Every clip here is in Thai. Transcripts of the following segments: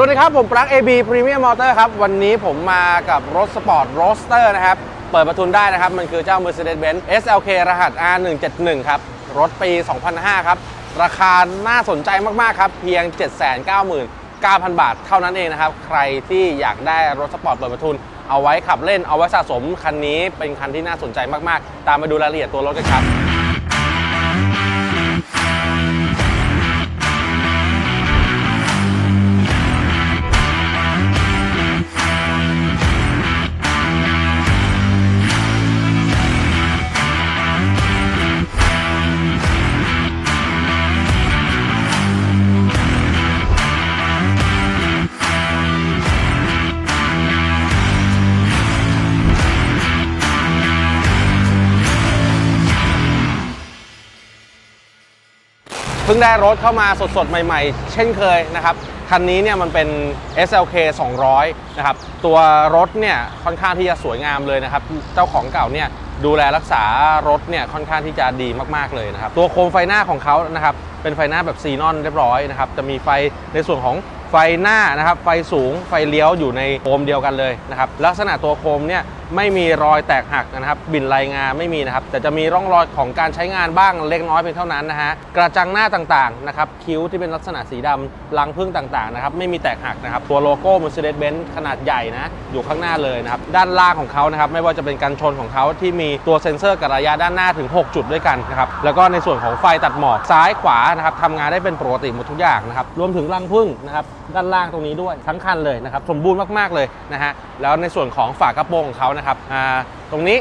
สวัสดีครับ ผมปลั๊ก AB Premium Motor ครับ วันนี้ผมมากับรถสปอร์ตโรสเตอร์นะครับ เปิดประทุนได้นะครับ มันคือเจ้า Mercedes-Benz SLK รหัส R171 ครับ รถปี 2005 ครับ ราคาน่าสนใจมาก ๆ ครับ เพียง 799,000 บาทเท่านั้นเองนะครับ ใครที่อยากได้รถสปอร์ตเปิดประทุน เอาไว้ขับเล่นเอาไว้สะสมคันนี้เป็นคันที่น่าสนใจมาก ๆ ตามมาดูรายละเอียดตัวรถกันครับ พิ่งได้รถเข้ามาสดๆ ใหม่ๆ เช่นเคยนะครับ คันนี้เนี่ยมันเป็น SLK 200 นะครับ ตัวรถเนี่ยค่อนข้างที่จะสวยงามเลยนะครับ เจ้าของเก่าเนี่ยดูแลรักษารถเนี่ยค่อนข้างที่จะดีมากๆเลยนะครับ ตัวโคมไฟหน้าของเขานะครับ เป็นไฟหน้าแบบซีนอนเรียบร้อยนะครับ จะมีไฟในส่วนของไฟหน้านะครับ ไฟสูง ไฟเลี้ยวอยู่ในโคมเดียวกันเลยนะครับ ลักษณะตัวโคมเนี่ย ไม่มีรอยแตกหักนะครับ บินลายงาไม่มีนะครับ แต่จะมีร่องรอยของการใช้งานบ้างเล็กน้อยเพียงเท่านั้นนะฮะกระจังหน้าต่างๆนะครับคิ้วที่เป็นลักษณะสีดำรังพึ่งต่างๆนะครับไม่มีแตกหักนะครับ ตัวโลโก้ Mercedes-Benz ขนาดใหญ่นะอยู่ข้างหน้าเลยนะครับด้านล่างของเขานะครับไม่ว่าจะเป็นการชนของเขาที่มีตัวเซ็นเซอร์กับระยะด้านหน้าถึง 6 จุดด้วยกันนะครับแล้วก็ในส่วนของไฟตัดหมอกซ้ายขวานะครับทำงานได้เป็นปกติหมดทุกอย่างนะครับรวมถึงรังพึ่งนะครับด้านล่างตรงนี้ด้วยทั้งคันเลยนะครับสมบูรณ์มากๆเลยนะฮะแล้วในส่วนของฝากระโปรงของเขานะครับตรงนี้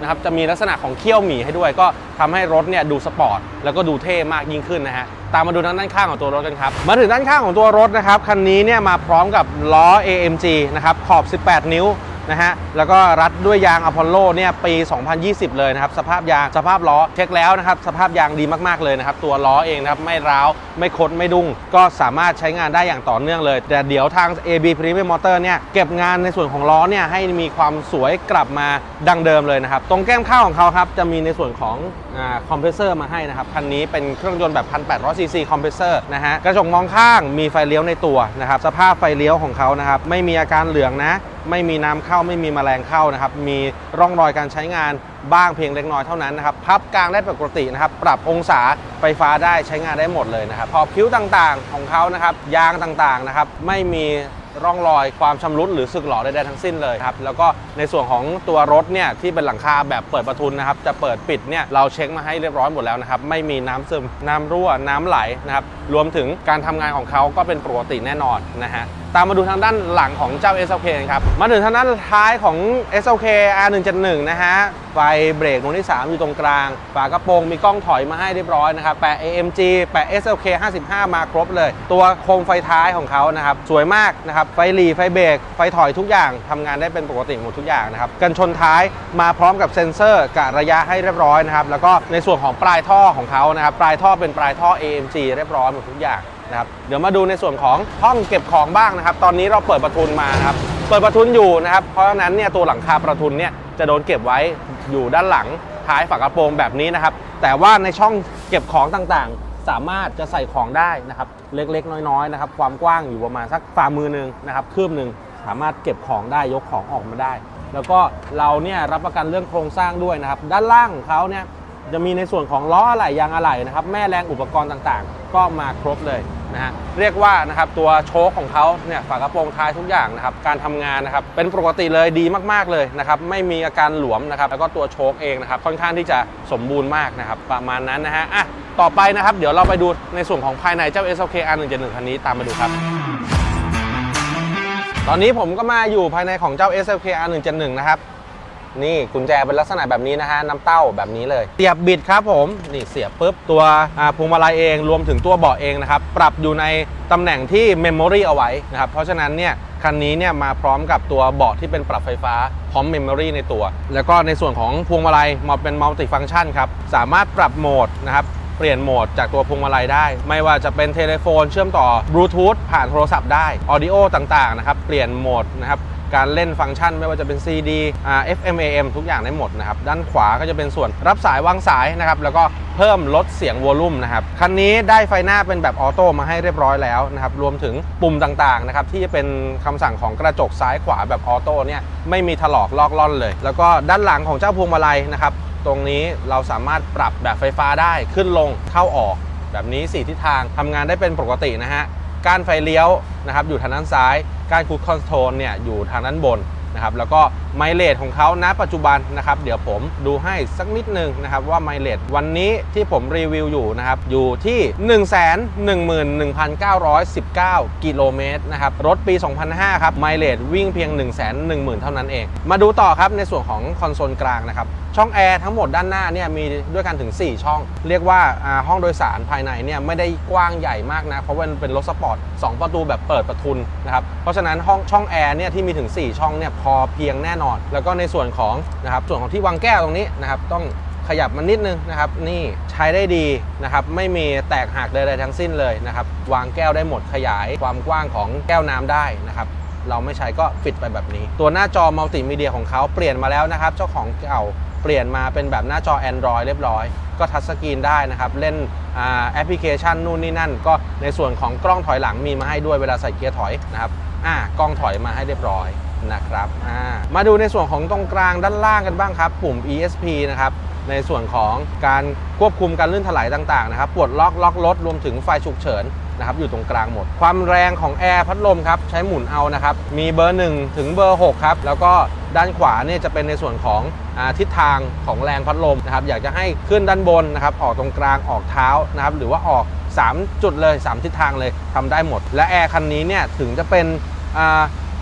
นะครับจะมีลักษณะของเขี้ยวหมีให้ด้วย ก็ทำให้รถเนี่ยดูสปอร์ตแล้วก็ดูเท่มากยิ่งขึ้นนะฮะตามมาดูด้านข้างของตัวรถกันครับมาถึงด้านข้างของตัวรถนะครับคันนี้เนี่ยมาพร้อมกับล้อ AMG นะครับขอบ 18 นิ้ว นะฮะ แล้วก็รัดด้วยยางอพอลโลเนี่ยปี 2020 เลยนะครับ สภาพยางสภาพล้อเช็คแล้วนะครับ สภาพยางดีมากๆเลยนะครับ ตัวล้อเองนะครับ ไม่ร้าว ไม่คดไม่ดุ้ง ก็สามารถใช้งานได้อย่างต่อเนื่องเลย แต่เดี๋ยวทาง AB Premium Motor เนี่ย เก็บงานในส่วนของล้อเนี่ยให้มีความสวยกลับมาดังเดิมเลยนะครับ ตรงแก้มข้าวของเขาครับจะมีในส่วนของคอมเพรสเซอร์มาให้นะครับ คันนี้เป็นเครื่องยนต์แบบ 1,800 ซีซีคอมเพรสเซอร์นะฮะ กระจกมองข้างมีไฟเลี้ยวในตัวนะครับ สภาพไฟเลี้ยวของเขานะครับ ไม่มีอาการเหลืองนะ ไม่มีน้ำเข้าไม่มีแมลงเข้านะครับ มีร่องรอยการใช้งานบ้างเพียงเล็กน้อยเท่านั้นนะครับ พับกลางได้ปกตินะครับ ปรับองศาไฟฟ้าได้ใช้งานได้หมดเลยนะครับขอบคิ้วต่างๆของเขานะครับ ยางต่างๆนะครับ ไม่มีร่องรอยความชำรุดหรือสึกหรอใดๆทั้งสิ้นเลยครับ แล้วก็ในส่วนของตัวรถเนี่ยที่เป็นหลังคาแบบเปิดประทุนนะครับ จะเปิดปิดเนี่ยเราเช็คมาให้เรียบร้อยหมดแล้วนะครับ ไม่มีน้ำซึมน้ำรั่วน้ำไหลนะครับ รวมถึงการทำงานของเขาก็เป็นปกติแน่นอนนะฮะ ตามมาดูทางด้านหลังของเจ้า SLK ครับ มาถึงทางด้านท้ายของ SLK R171 นะฮะ ไฟเบรกดวงที่ 3 อยู่ตรงกลาง ฝากระโปรงมีกล้องถอยมาให้เรียบร้อยนะครับ แปะ AMG แปะ SLK 55 มาครบเลย ตัวโคมไฟท้ายของเขานะครับ สวยมากนะครับ ไฟหลีไฟเบรก ไฟถอยทุกอย่างทำงานได้เป็นปกติหมดทุกอย่างนะครับ กันชนท้ายมาพร้อมกับเซ็นเซอร์กะระยะให้เรียบร้อยนะครับ แล้วก็ในส่วนของปลายท่อของเขานะครับ ปลายท่อเป็นปลายท่อ AMG เรียบร้อยหมดทุกอย่าง นะครับเดี๋ยวมาดูในส่วนของห้องเก็บของบ้างนะครับ ตอนนี้เราเปิดประทุนมานะครับเปิดประทุนอยู่นะครับ เพราะฉะนั้นเนี่ยตัวหลังคาประทุนเนี่ยจะโดนเก็บไว้อยู่ด้านหลังท้ายฝากระโปรงแบบนี้นะครับ แต่ว่าในช่องเก็บของต่างๆ สามารถจะใส่ของได้นะครับ เล็กๆ น้อยๆนะครับ ความกว้างอยู่ประมาณสักฝ่ามือหนึ่งนะครับคืบหนึ่งสามารถเก็บของได้ยกของออกมาได้ แล้วก็เราเนี่ยรับประกันเรื่องโครงสร้างด้วยนะครับ ด้านล่างของเขาเนี่ย จะมีในส่วนของล้ออะไหล่ยางอะไหล่นะครับแม่แรงอุปกรณ์ต่างๆ ก็มาครบเลยนะฮะเรียกว่านะครับตัวโชคของเขาเนี่ยฝากระโปรงท้ายทุกอย่างนะครับการทำงานนะครับเป็นปกติเลยดีมากๆเลยนะครับไม่มีอาการหลวมนะครับแล้วก็ตัวโชคเองนะครับค่อนข้างที่จะสมบูรณ์มากนะครับประมาณนั้นนะฮะอะต่อไปนะครับเดี๋ยวเราไปดูในส่วนของภายในเจ้า SLK R171 คันนี้ตามมาดูครับตอนนี้ผมก็มาอยู่ภายในของเจ้า SLK R171 นะครับ นี่กุญแจเป็นลักษณะแบบนี้นะฮะน้ำเต้าแบบนี้เลย เสียบบิดครับผมนี่เสียบปุ๊บตัวพวงมาลัยเองรวมถึงตัวเบาะเองนะครับปรับอยู่ในตำแหน่งที่เมมโมรีเอาไว้นะครับเพราะฉะนั้นเนี่ยคันนี้เนี่ยมาพร้อมกับตัวเบาะที่เป็นปรับไฟฟ้าพร้อมเมมโมรีในตัว แล้วก็ในส่วนของพวงมาลัยมาเป็นมัลติฟัง c t ชันครับสามารถปรับโหมดนะครับเปลี่ยนโหมดจากตัวพวงมาลัยได้ ไม่ว่าจะเป็นเทเลโฟน เชื่อมต่อบลูทูธผ่านโทรศัพท์ได้ออดิโอต่างๆนะครับเปลี่ยนโหมดนะครับ การเล่นฟังก์ชัน ไม่ว่าจะเป็น CD FM AM ทุกอย่างได้หมดนะครับ ด้านขวาก็จะเป็นส่วนรับสายวางสายนะครับ แล้วก็เพิ่มลดเสียงวอลลุ่มนะครับ คันนี้ได้ไฟหน้าเป็นแบบออโต้มาให้เรียบร้อยแล้วนะครับ รวมถึงปุ่มต่างๆนะครับที่เป็นคำสั่งของกระจกซ้ายขวาแบบออโต้เนี่ยไม่มีถลอกลอกล่อนเลย แล้วก็ด้านหลังของเจ้าพวงมาลัยนะครับตรงนี้เราสามารถปรับแบบไฟฟ้าได้ขึ้นลงเข้าออก แบบนี้4ทิศทางทำงานได้เป็นปกตินะฮะ ก้านไฟเลี้ยวนะครับอยู่ทางด้านซ้ายก้านคูดคอนโทรลเนี่ยอยู่ทางด้านบนนะครับแล้วก็ไมเลทของเขาณปัจจุบันนะครับเดี๋ยวผมดูให้สักนิดนึงนะครับว่าไมเลทวันนี้ที่ผมรีวิวอยู่นะครับอยู่ที่ 111,919 กิโลเมตรนะครับรถปี 2005 ครับไมเลทวิ่งเพียง 110,000 เท่านั้นเอง มาดูต่อครับในส่วนของคอนโซลกลางนะครับช่องแอร์ทั้งหมดด้านหน้าเนี่ยมีด้วยกันถึง 4 ช่อง เรียกว่าห้องโดยสารภายในเนี่ยไม่ได้กว้างใหญ่มากนะ เพราะว่ามันเป็นรถสปอร์ต2ประตูแบบเปิดประทุนนะครับเพราะฉะนั้นห้องช่องแอร์เนี่ยที่มีถึง 4 ช่องเนี่ยพอเพียงแน่นอน แล้วก็ในส่วนของนะครับส่วนของที่วางแก้วตรงนี้นะครับต้องขยับมันนิดนึงนะครับ นี่ใช้ได้ดีนะครับไม่มีแตกหักใดๆทั้งสิ้นเลยนะครับวางแก้วได้หมดขยายความกว้างของแก้วน้ำได้นะครับเราไม่ใช้ก็ปิดไปแบบนี้ ตัวหน้าจอมัลติมีเดียของเขาเปลี่ยนมาแล้วนะครับ เจ้าของเก่า เปลี่ยนมาเป็นแบบหน้าจอ Android เรียบร้อย ก็ทัชสกรีนได้นะครับ เล่นอแอปพลิเคชันนู่นนี่นั่น ก็ในส่วนของกล้องถอยหลังมีมาให้ด้วยเวลาใส่เกียร์ถอยนะครับอ่ากล้องถอยมาให้เรียบร้อยนะครับอ่ามาดูในส่วนของตรงกลางด้านล่างกันบ้างครับ ปุ่ม ESP นะครับในส่วนของการควบคุมการลื่นถลายต่างๆนะครับปลดล็อกล็อกรถรวมถึงไฟฉุกเฉิน นะครับอยู่ตรงกลางหมด ความแรงของแอร์พัดลมครับใช้หมุนเอานะครับมีเบอร์ 1 ถึงเบอร์6ครับแล้วก็ด้านขวาเนี่ยจะเป็นในส่วนของอทิศทางของแรงพัดลมนะครับอยากจะให้ขึ้นด้านบนนะครับออกตรงกลางออกเท้านะครับหรือว่าออก 3 จุดเลย 3 ทิศทางเลยทำได้หมด และแอร์คันนี้เนี่ยถึงจะเป็น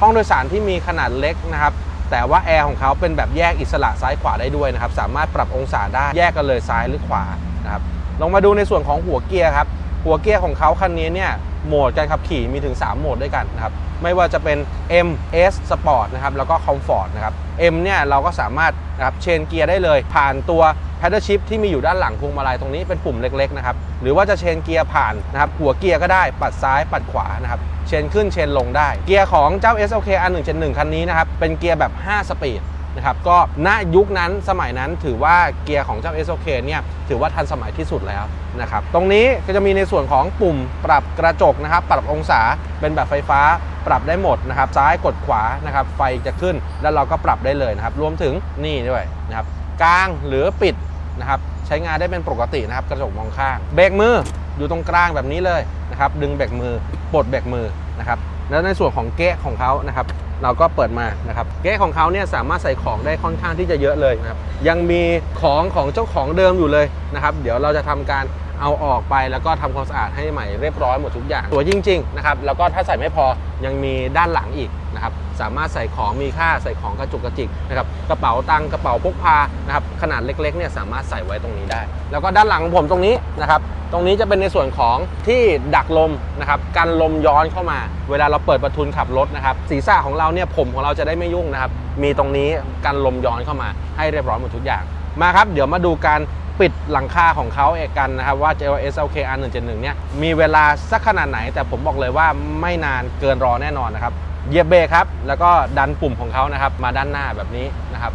ห้องโดยสารที่มีขนาดเล็กนะครับแต่ว่าแอร์ของเขาเป็นแบบแยกอิสระซ้ายขวาได้ด้วยนะครับสามารถปรับองศาได้แยกกันเลยซ้ายหรือขวานะครับลงมาดูในส่วนของหัวเกียร์ครับ หัวเกียร์ของเขาคันนี้เนี่ยโหมดการขับขี่มีถึง 3 โหมดด้วยกันนะครับไม่ว่าจะเป็น M S Sport นะครับแล้วก็ Comfort นะครับ M เนี่ยเราก็สามารถนะครับเชนเกียร์ได้เลย ผ่านตัว Paddle Shift ที่มีอยู่ด้านหลังพวงมาลัยตรงนี้เป็นปุ่มเล็กๆนะครับหรือว่าจะเชนเกียร์ผ่านนะครับหัวเกียร์ก็ได้ปัดซ้ายปัดขวานะครับเชนขึ้นเชนลงได้ เกียร์ของเจ้า SLK R171 คันนี้นะครับเป็นเกียร์แบบ 5 สปีด นะครับก็ณยุคนั้นสมัยนั้นถือว่าเกียร์ของเจ้า SOK เนี่ยถือว่าทันสมัยที่สุดแล้วนะครับตรงนี้ก็จะมีในส่วนของปุ่มปรับกระจกนะครับปรับองศาเป็นแบบไฟฟ้าปรับได้หมดนะครับซ้ายกดขวานะครับไฟจะขึ้นแล้วเราก็ปรับได้เลยนะครับรวมถึงนี่ด้วยนะครับกลางหรือปิดนะครับใช้งานได้เป็นปกตินะครับกระจกมองข้างเบรกมืออยู่ตรงกลางแบบนี้เลยนะครับดึงเบรกมือปลดเบรกมือนะครับแล้วในส่วนของเก๊ะของเขานะครับ เราก็เปิดมานะครับเก๊ของเขาเนี่ยสามารถใส่ของได้ค่อนข้างที่จะเยอะเลยนะครับยังมีของของเจ้าของเดิมอยู่เลยนะครับเดี๋ยวเราจะทำการเอาออกไปแล้วก็ทำความสะอาดให้ใหม่เรียบร้อยหมดทุกอย่างสวยจริงๆนะครับแล้วก็ถ้าใส่ไม่พอยังมีด้านหลังอีกนะครับ สามารถใส่ของมีค่าใส่ของกระจุกกระจิกนะครับกระเป๋าตังกระเป๋าพกพานะครับขนาดเล็กๆเนี่ยสามารถใส่ไว้ตรงนี้ได้ แล้วก็ด้านหลังของผมตรงนี้นะครับตรงนี้จะเป็นในส่วนของที่ดักลมนะครับกันลมย้อนเข้ามา เวลาเราเปิดประทุนขับรถนะครับศีรษะของเราเนี่ยผมของเราจะได้ไม่ยุ่งนะครับมีตรงนี้กันลมย้อนเข้ามา ให้เรียบร้อยหมดทุกอย่างมาครับ เดี๋ยวมาดูการปิดหลังคาของเขาเอกกันนะครับว่า JLS LK R171 เนี่ยมีเวลาสักขนาดไหน แต่ผมบอกเลยว่าไม่นานเกินรอแน่นอนนะครับ เหยียบเบรกครับ แล้วก็ดันปุ่มของเขานะครับ มาด้านหน้าแบบนี้นะครับ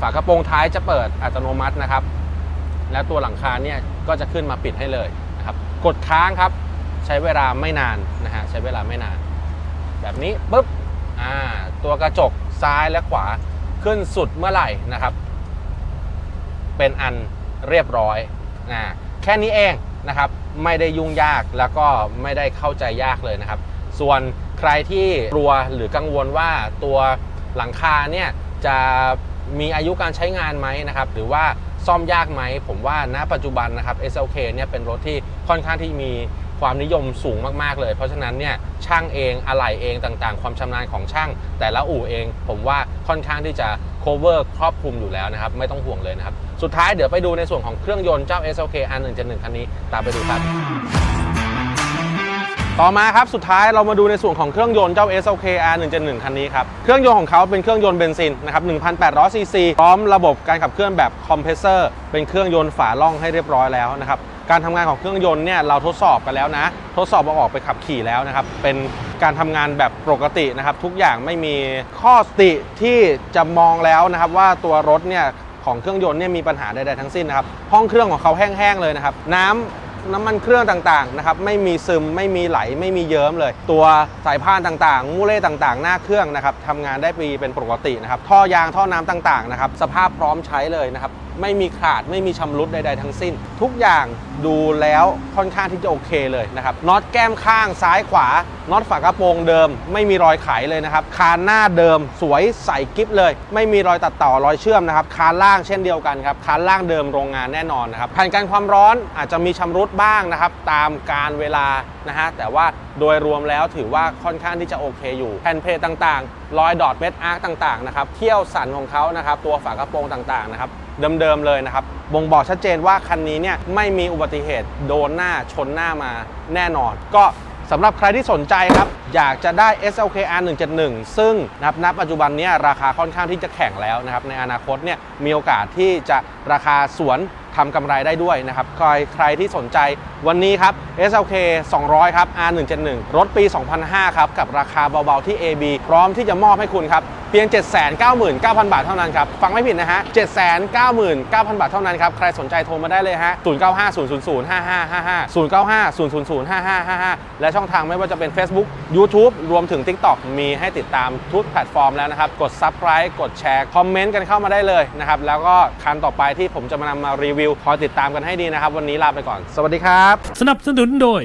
ฝากระโปรงท้ายจะเปิดอัตโนมัตินะครับ แล้วตัวหลังคาเนี่ยก็จะขึ้นมาปิดให้เลยนะครับ กดค้างครับใช้เวลาไม่นานนะฮะใช้เวลาไม่นาน แบบนี้ปุ๊บตัวกระจกซ้ายและขวาขึ้นสุดเมื่อไหร่นะครับ เป็นอันเรียบร้อยอ่าแค่นี้เองนะครับ ไม่ได้ยุ่งยากแล้วก็ไม่ได้เข้าใจยากเลยนะครับ ส่วน ใครที่กลัวหรือกังวลว่าตัวหลังคาเนี่ยจะมีอายุการใช้งานไหมนะครับหรือว่าซ่อมยากไหม ผมว่าณปัจจุบันนะครับ SLK เนี่ยเป็นรถที่ค่อนข้างที่มีความนิยมสูงมาก ๆ เลย เพราะฉะนั้นเนี่ยช่างเองอะไหล่เองต่างๆ ความชำนาญของช่าง แต่ละอู่เอง ผมว่าค่อนข้างที่จะ cover ครอบคลุมอยู่แล้วนะครับ ไม่ต้องห่วงเลยนะครับ สุดท้ายเดี๋ยวไปดูในส่วนของเครื่องยนต์เจ้า SLK R171 คันนี้ ตามไปดูครับ ต่อมาครับสุดท้ายเรามาดูในส่วนของเครื่องยนต์เจ้า SLK R171 คันนี้ครับ เครื่องยนต์ของเขาเป็นเครื่องยนต์เบนซินนะครับ 1,800 ซีซี พร้อมระบบการขับเคลื่อนแบบคอมเพรสเซอร์ เป็นเครื่องยนต์ฝาล่องให้เรียบร้อยแล้วนะครับ การทำงานของเครื่องยนต์เนี่ยเราทดสอบกันแล้วนะ ทดสอบเอาออกไปขับขี่แล้วนะครับ เป็นการทำงานแบบปกตินะครับ ทุกอย่างไม่มีข้อติที่จะมองแล้วนะครับว่าตัวรถเนี่ยของเครื่องยนต์เนี่ยมีปัญหาใดๆทั้งสิ้นนะครับ ห้องเครื่องของเขาแห้งๆเลยนะครับ น้ำ น้ำมันเครื่องต่างๆนะครับไม่มีซึมไม่มีไหลไม่มีเยิ้มเลย ตัวสายพานต่างๆ มูเล่ต่างๆ หน้าเครื่องนะครับทำงานได้ปีเป็นปกตินะครับท่อยางท่อน้ำต่างๆนะครับสภาพพร้อมใช้เลยนะครับ ไม่มีขาดไม่มีชำรุดใดๆทั้งสิ้น ทุกอย่างดูแล้วค่อนข้างที่จะโอเคเลยนะครับน็อตแก้มข้างซ้ายขวาน็อตฝากระโปรงเดิม ไม่มีรอยไขเลยนะครับคานหน้าเดิม สวยใสกิ๊บเลย ไม่มีรอยตัดต่อรอยเชื่อมนะครับคานล่างเช่นเดียวกันครับคานล่างเดิมโรงงานแน่นอนนะครับแผ่นกันความร้อนอาจจะมีชำรุดบ้างนะครับตามการเวลานะฮะแต่ว่าโดยรวมแล้วถือว่าค่อนข้างที่จะโอเคอยู่แผ่นเพลต่างๆรอยดอทเม็ดอาร์คต่างๆนะครับเที่ยวสันของเขานะครับตัวฝากระโปรงต่างๆนะครับ เดิมๆเลยนะครับบ่งบอกชัดเจนว่าคันนี้เนี่ยไม่มีอุบัติเหตุโดนหน้าชนหน้ามาแน่นอน ก็สำหรับใครที่สนใจครับ อยากจะได้ SLK R171 ซึ่งนะครับปัจจุบันนี้ราคาค่อนข้างที่จะแข่งแล้วนะครับ ในอนาคตเนี่ยมีโอกาสที่จะราคาสวนทำกำไรได้ด้วยนะครับ ใครใครที่สนใจวันนี้ครับ SLK 200 ครับ R171 รถปี 2005 ครับ กับราคาเบาๆที่ AB พร้อมที่จะมอบให้คุณครับ เพียง 799,000 บาทเท่านั้นครับ ฟังไม่ผิดนะฮะ 799,000 บาทเท่านั้นครับ ใครสนใจโทรมาได้เลยฮะ 0950005555 0950005555 และช่องทางไม่ว่าจะเป็น Facebook YouTube รวมถึง TikTok มีให้ติดตามทุกแพลตฟอร์มแล้วนะครับ กด Subscribe กดแชร์คอมเมนต์กันเข้ามาได้เลยนะครับ แล้วก็คันต่อไปที่ผมจะมานำมารีวิว คอยติดตามกันให้ดีนะครับ วันนี้ลาไปก่อน สวัสดีครับ สนับสนุนโดย